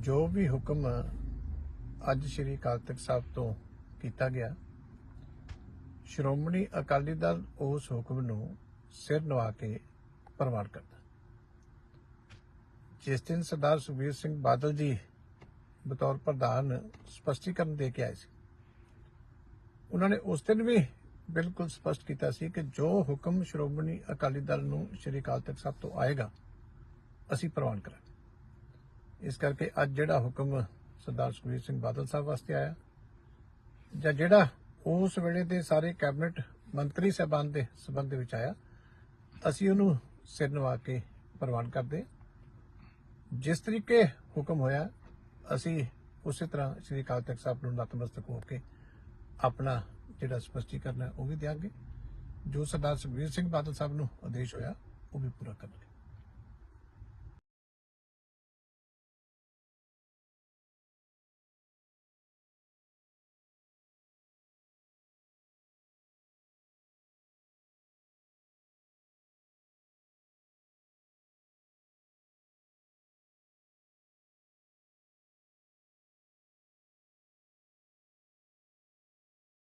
ਜੋ ਵੀ ਹੁਕਮ ਅੱਜ ਸ੍ਰੀ ਅਕਾਲ ਤਖਤ ਸਾਹਿਬ ਤੋਂ ਕੀਤਾ ਗਿਆ, ਸ਼੍ਰੋਮਣੀ ਅਕਾਲੀ ਦਲ ਉਸ ਹੁਕਮ ਨੂੰ ਸਿਰ ਨਵਾ ਕੇ ਪ੍ਰਵਾਨ ਕਰਦਾ। ਜਿਸ ਦਿਨ ਸਰਦਾਰ ਸੁਖਬੀਰ ਸਿੰਘ ਬਾਦਲ ਜੀ ਬਤੌਰ ਪ੍ਰਧਾਨ ਸਪਸ਼ਟੀਕਰਨ ਦੇ ਕੇ ਆਏ ਸੀ, ਉਹਨਾਂ ਨੇ ਉਸ ਦਿਨ ਵੀ ਬਿਲਕੁਲ ਸਪਸ਼ਟ ਕੀਤਾ ਸੀ ਕਿ ਜੋ ਹੁਕਮ ਸ਼੍ਰੋਮਣੀ ਅਕਾਲੀ ਦਲ ਨੂੰ ਸ੍ਰੀ ਅਕਾਲ ਤਖਤ ਸਾਹਿਬ ਤੋਂ ਆਏਗਾ, ਅਸੀਂ ਪ੍ਰਵਾਨ ਕਰਾਂਗੇ। ਇਸ ਕਰਕੇ ਅੱਜ ਜਿਹੜਾ ਹੁਕਮ ਸਰਦਾਰ ਸੁਖਬੀਰ ਸਿੰਘ ਬਾਦਲ ਸਾਹਿਬ ਵਾਸਤੇ ਆਇਆ ਜਾਂ ਜਿਹੜਾ ਉਸ ਵੇਲੇ ਦੇ ਸਾਰੇ ਕੈਬਨਿਟ ਮੰਤਰੀ ਸਹਿਬਾਨ ਦੇ ਸਬੰਧ ਵਿੱਚ ਆਇਆ, ਅਸੀਂ ਉਹਨੂੰ ਸਿਰ ਨਵਾ ਕੇ ਪ੍ਰਵਾਨ ਕਰਦੇ ਜਿਸ ਤਰੀਕੇ ਹੁਕਮ ਹੋਇਆ, ਅਸੀਂ ਉਸੇ ਤਰ੍ਹਾਂ ਸ੍ਰੀ ਅਕਾਲ ਤਖਤ ਸਾਹਿਬ ਨੂੰ ਨਤਮਸਤਕ ਹੋ ਕੇ ਆਪਣਾ ਜਿਹੜਾ ਸਪਸ਼ਟੀਕਰਨ ਹੈ ਉਹ ਵੀ ਦਿਆਂਗੇ। ਜੋ ਸਰਦਾਰ ਸੁਖਬੀਰ ਸਿੰਘ ਬਾਦਲ ਸਾਹਿਬ ਨੂੰ ਆਦੇਸ਼ ਹੋਇਆ, ਉਹ ਵੀ ਪੂਰਾ ਕਰਾਂਗੇ।